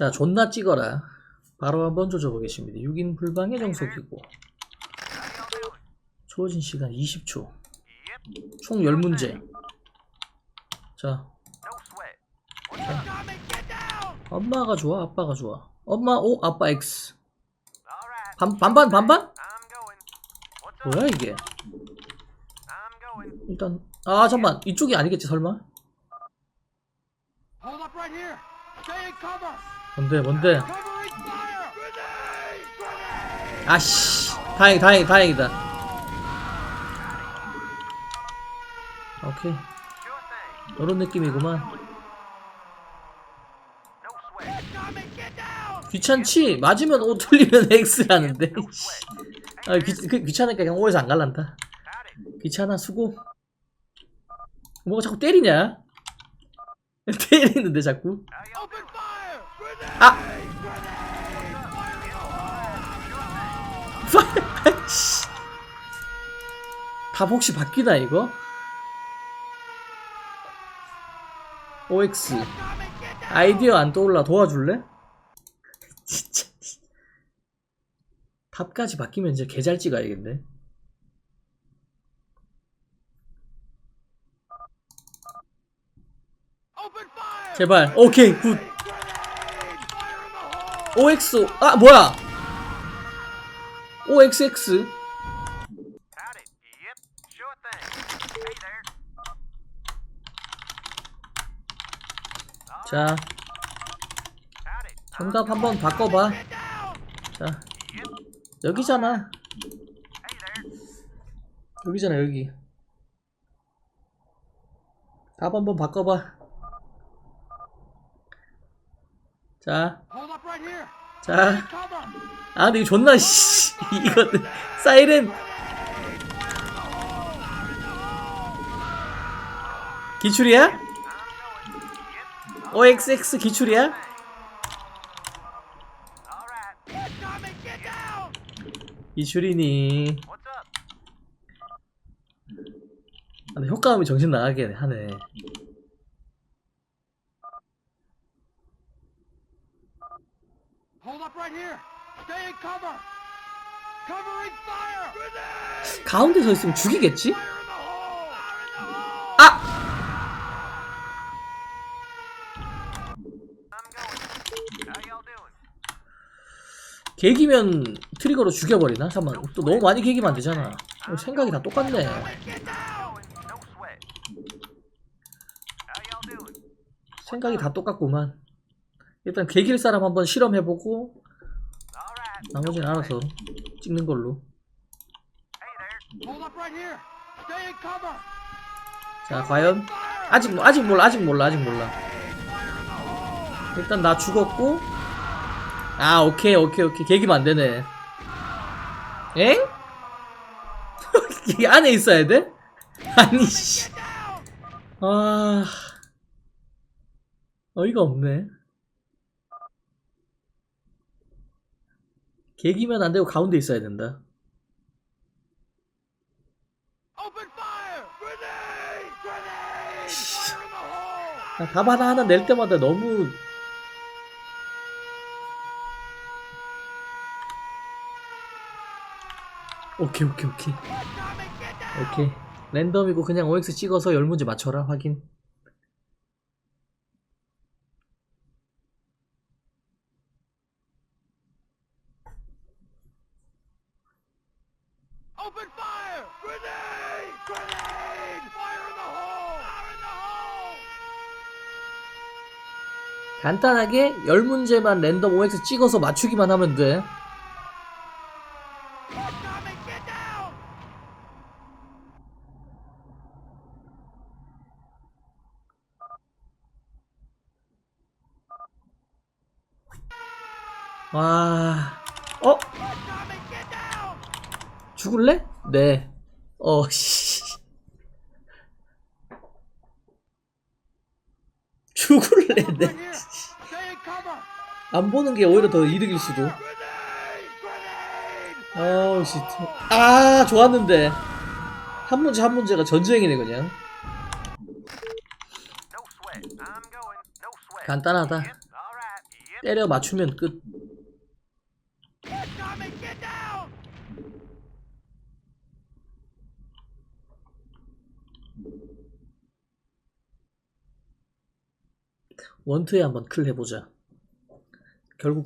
자, 존나 찍어라. 바로 한번 조져보겠습니다. 6인 불방의 정석이고. 주어진 시간 20초. 총 10문제. 자, 엄마가 좋아, 아빠가 좋아. 엄마 O, 아빠 X. 반, 반반, 반반? 뭐야, 이게? 일단, 아, 잠깐만. 이쪽이 아니겠지, 설마? Hold up right here. Stay in cover. 뭔데, 뭔데? 아씨 다행 다행 다행이다 오케이 이런 느낌이구만! 귀찮지 맞으면 O 틀리면 X라는데 씨. 아 귀, 그, 귀찮으니까 그냥 O에서 안 갈란다 귀찮아 수고 뭐가 자꾸 때리냐 때리는데 자꾸! 아 씨. 답 혹시 바뀌나 이거? OX 아이디어 안 떠올라 도와줄래? 진짜 답까지 바뀌면 이제 개잘 찍어야겠네! 제발 오케이 굿 the hole! OX 아 뭐야 OXX. 자. 정답 한번 바꿔봐! 자 여기잖아. 여기잖아 여기 답 한번 바꿔봐 자, Hold up right here. 자, Cover! 아 근데 이거 존나 씨 이거 사이렌 기출이야? OXX 기출이야? 기출이니? 아, 근데 효과음이 정신 나가게 하네 Hold up right here. Stay in cover. Covering fire! Grenade! 가운데 서 있으면 죽이겠지? 아! 개기면 트리거로 죽여버리나? 잠깐만 또 너무 많이 개기면 안 되잖아 어, 생각이 다 똑같네? 생각이 다 똑같구만 일단 개길 사람 한번 실험해보고. 나머지는 알아서 찍는 걸로 Hey there. Hold up right here. Stay in cover. 자 과연! 아직 뭐- 아직 몰라 아직 몰라 아직 몰라. 일단 나 죽었고. 아 오케이 오케이 오케이. 개기면 안 되네. 엥? 이 안에 있어야 돼? 아니 씨. 아. 어이가 없네. 개기면 안 되고 가운데 있어야 된다 Open fire! Grenade! Grenade! Fire in the hole! 아, 답 하나 하나 낼 때마다 너무 오케이 오케이 오케이! 오케이 랜덤이고 그냥 OX 찍어서 열 문제 맞춰라 확인 Open fire! Grenade! Grenade! Fire in the hole! Fire in the hole! 간단하게 열 문제만 랜덤 OX 찍어서 맞추기만 하면 돼! 와... 어? 죽을래? 네. 어, 씨. 죽을래? Right 네. here! Stay in cover! 안 보는 게 오히려 더 이득일 수도. 아우, 씨. 아, 좋았는데. 한 문제 한 문제가 전쟁이네, 그냥. 간단하다. 때려 맞추면 끝. 원투에 한번 클 해보자. 결국!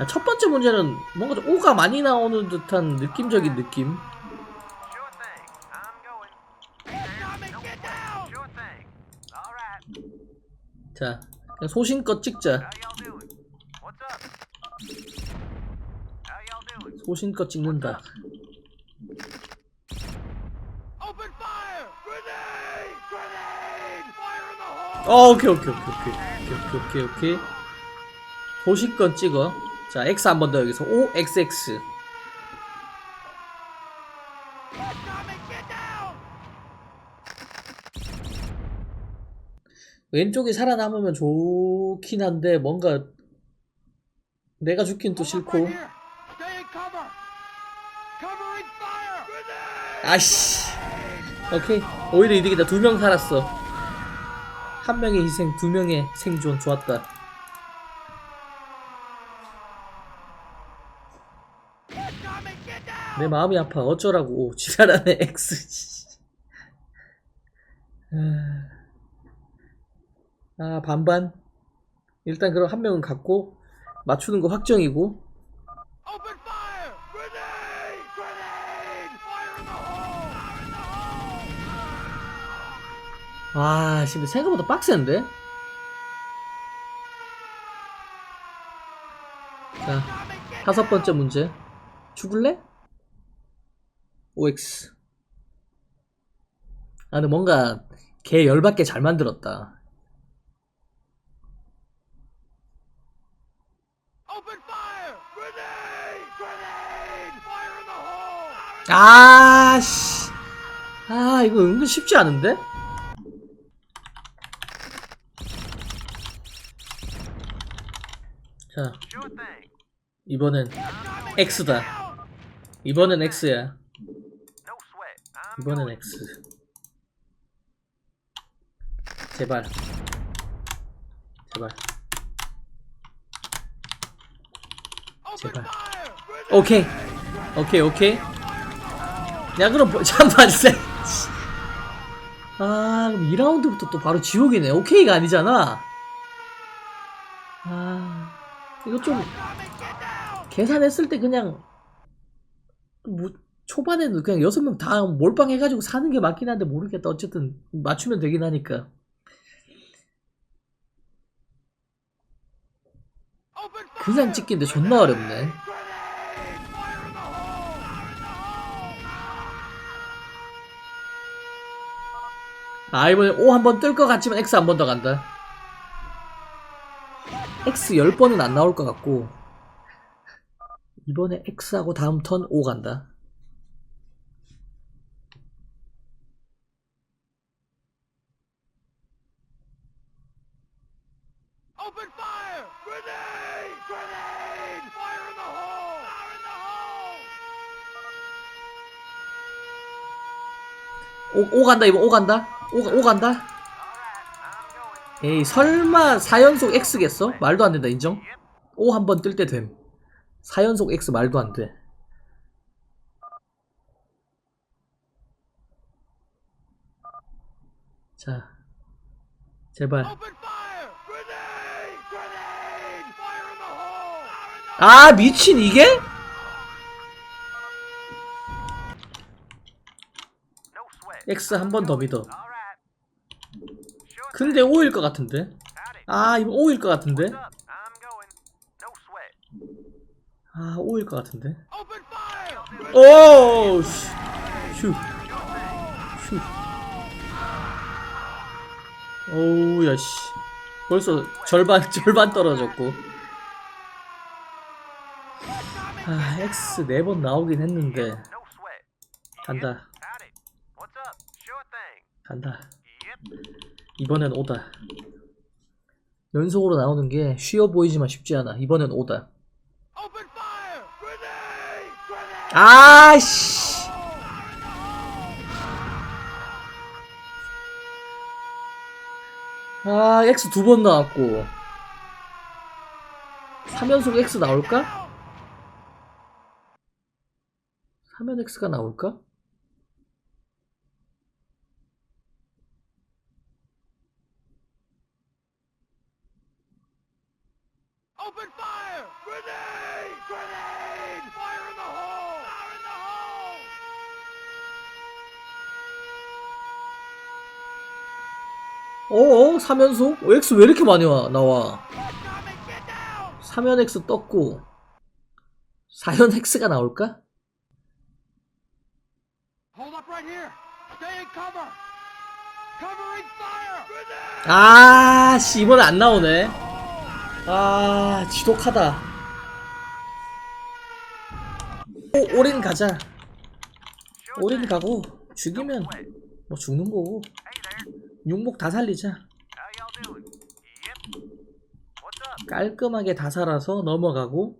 야, 첫 번째 문제는 뭔가 좀 오가 많이 나오는 듯한 느낌적인 느낌. 자, 그냥 소신껏 찍자. 소신껏 찍는다. Open fire! Grenade! Grenade! Fire 어, 오케이, 오케이, 오케이, 오케이. 오케이, 오케이, 오케이. 소신껏 찍어. 자, X 한 번 더 여기서. O, X, X. 왼쪽이 살아남으면 좋긴 한데, 뭔가, 내가 죽긴 또 싫고. 아씨. 오케이. 오히려 이득이다. 두 명 살았어. 한 명의 희생, 두 명의 생존. 좋았다. 내 마음이 아파. 어쩌라고. 오, 지랄하네, X. 씨. 아, 반반. 일단 그럼 한 명은 갖고, 맞추는 거 확정이고. 와, 지금 생각보다 빡센데? 자, 다섯 번째 문제. 죽을래? OX. 아, 근데 뭔가, 개 열받게 잘 만들었다. 아, 씨. 아, 이거 은근 쉽지 않은데? 자. 이번엔 X다. 이번엔 X야. 이번엔. X. 제발. 제발. 제발. 오케이. 오케이, 오케이. 야, 그럼, 뭐- 잠깐만, 쎄. 아, 그럼 2라운드부터 또 바로 지옥이네. 오케이가 아니잖아. 아, 이거 좀! 계산했을 때 그냥, 뭐, 초반에는 그냥 여섯 명 다 몰빵해가지고 사는 게 맞긴 한데 모르겠다. 어쨌든, 맞추면 되긴 하니까. 그냥 찍기인데 존나 어렵네. 아, 이번에 O 한번 뜰 것 같지만 X 한 번 더 간다. X 10번은 안 나올 것 같고, 이번에 X하고 다음 턴 O 간다. O, O 간다, 이번 O 간다. O, O 간다. 에이, 설마 4연속 X겠어? 말도 안 된다, 인정? O 한 번 뜰 때 됨. 4연속 X 말도 안 돼. 자, 제발. 아, 미친, 이게? X 한 번 더 믿어. 근데 O일 것 같은데? 아, 이거 O일 것 같은데? 아, O일 것 같은데? Open fire! 오! 씨. 슈. 슈. 오우, 야, 씨. 벌써 절반, 절반 떨어졌고. 아, X 네 번 나오긴 했는데. 간다. 간다. 이번엔 오다. 연속으로 나오는 게 쉬워 보이지만 쉽지 않아. 이번엔 오다. 아씨. 아, X 두 번 나왔고. 3연속 X 나올까? 3연 X가 나올까? Open fire! Grenade! Grenade! Fire in the hole! Fire in the hole! 어어? 3연속? 어, X 왜 이렇게 많이 와, 나와? Tommy, get down! 3연 X 떴고 4연 X가 나올까? 아, 씨, 이번에 안 나오네. 아, 지독하다. 오, 올인 가자. 올인. 가고, 죽이면. 뭐 죽는 거고. 육목 다 살리자. 깔끔하게 다 살아서 넘어가고.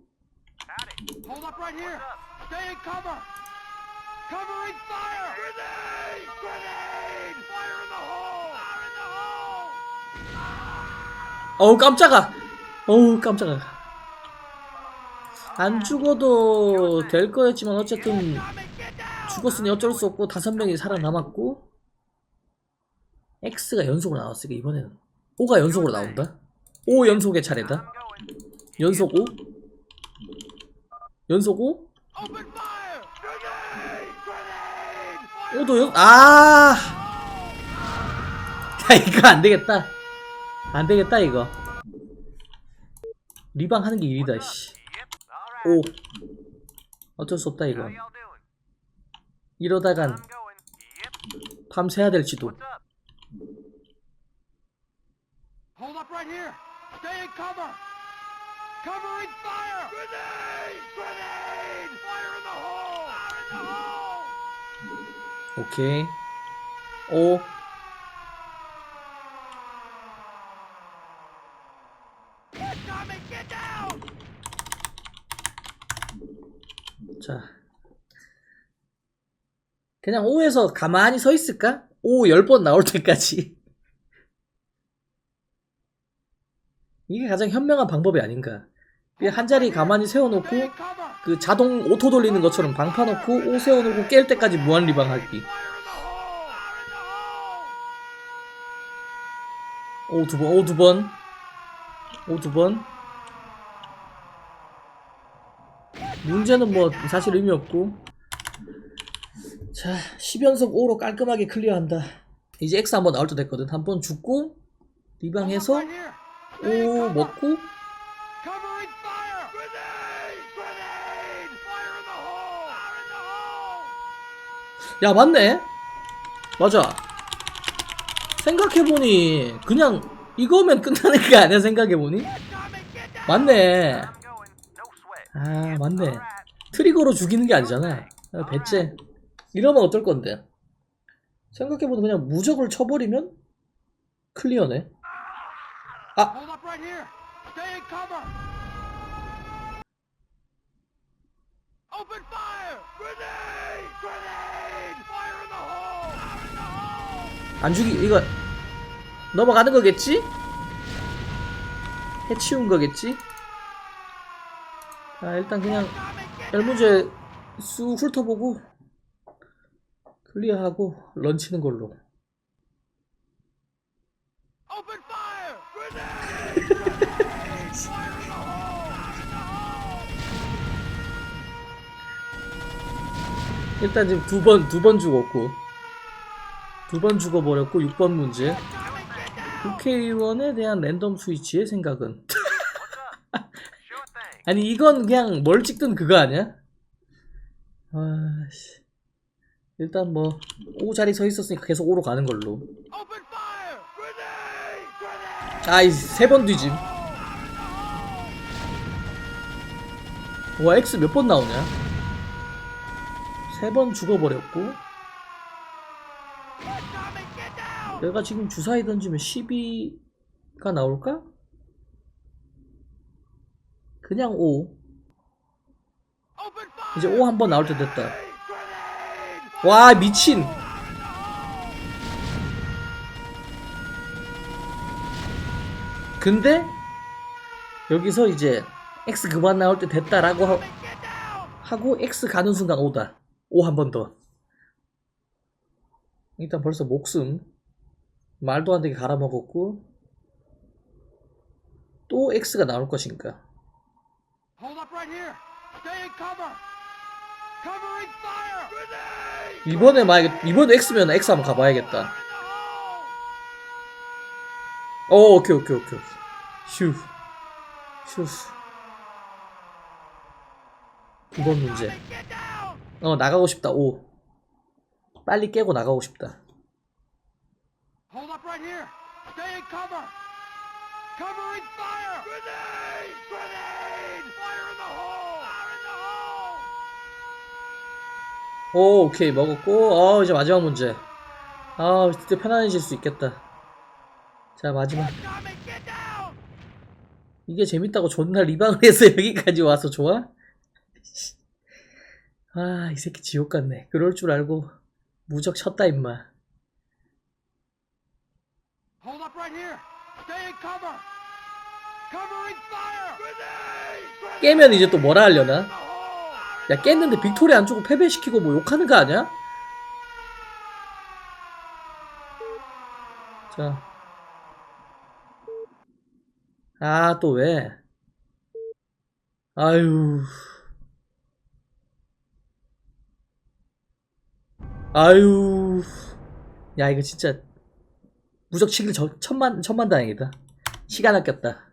어우, 깜짝아. 어우, 깜짝아. 안 죽어도 될 거였지만, 어쨌든! 죽었으니 어쩔 수 없고, 다섯 명이 살아남았고, X가 연속으로 나왔으니까, 이번에는. O가 연속으로 나온다? O 연속의 차례다. 연속 5? 연속 5? Open fire! Grenade! Grenade! Fire! 5도 연, 아! 야, 이거 안 되겠다. 안 되겠다, 이거. 리방 하는 게 일이다, 씨. Yep. All 5. right. 어쩔 수 없다, 이거. 이러다간. 밤새야 될지도. What's up? Hold up right here! Stay in cover! Covering fire! Grenade! Grenade! Fire in the hole! Fire in the hole! 오케이. 5. Tommy, get down! 자. 그냥 5에서 가만히 서 있을까? 5 10번 나올 때까지. 이게 가장 현명한 방법이 아닌가. 한 자리 가만히 세워놓고! 그 자동 오토 돌리는 것처럼 방파 놓고, 5 세워놓고 깰 때까지 무한 리방 하기. Fire in the hole! Fire in the hole! 5두 번, 5두 번. 5두 번. 문제는 뭐, 사실 의미 없고. 자, 10연속 5로 깔끔하게 클리어한다. 이제 X 한 번 나올 때 됐거든. 한 번 죽고, 리방해서, Right here! Stay in 5 cover! 먹고! 야, 맞네? 맞아. 생각해보니, 그냥, 이거면 끝나는 게 아니야, 생각해보니? 맞네. 아, 맞네. 트리거로 죽이는 게 아니잖아. 아, 배째. 이러면 어떨 건데? 생각해보니 그냥 무적을 쳐버리면 클리어네. Hold up right here! Stay in cover! Open fire! Grenade! Grenade! Fire in the hole! Fire in the hole! 안 죽이, 이거, 넘어가는 거겠지? 해치운 거겠지? 자, 일단 그냥, 열문제 쑥 훑어보고, 클리어하고, 런치는 걸로. 일단 지금 두 번, 두 번 죽었고, 두 번 죽어버렸고, 6번 문제. 국회의원에 대한 랜덤 스위치의 생각은? 아니, 이건 그냥 뭘 찍든 그거 아니야? 아씨. 일단 뭐, 5 자리 서 있었으니까 계속 5로 가는 걸로. 아이, 세 번 뒤짐. 와, X 몇 번 나오냐? 세 번 죽어버렸고! 내가 지금 주사위 던지면 12가 나올까? 그냥 5. Open fire! 이제 O 한번 나올 때 됐다. 와, 미친! 근데, 여기서 이제, X 그만 나올 때 됐다라고 하! 하고, X 가는 순간 O다. O 한번 더. 일단 벌써 목숨. 말도 안 되게 갈아먹었고, 또 X가 나올 것인가. 이번에 만약에, 이번에 X면 X 한번 가봐야겠다. 오, 오케이, 오케이, 오케이. 오케이. 휴. 휴. 이번 문제. 어, 나가고 싶다, 오. 빨리 깨고 나가고 싶다. Hold up right here! Stay in cover! Covering fire! Grenade! Grenade! Fire in the hole! Fire in the hole! 오, 오케이, 먹었고, 어, 이제 마지막 문제. 아, 드디어 편안해질 수 있겠다. 자, 마지막. 이게 재밌다고 존나 리방을 해서 여기까지 와서 좋아? 아, 이 새끼 지옥 같네. 그럴 줄 알고 무적 쳤다, 임마. Hold up right here! Stay in cover! Covering fire! Grenade! Grenade! 깨면 이제 또 뭐라 하려나? in! 야, 깼는데 빅토리 안 주고 패배시키고 뭐 욕하는 거 아니야? 자. 아, 또 왜? 아유. 아유. 야, 이거 진짜 무적 치길 저, 천만, 천만 다행이다. 시간 아꼈다.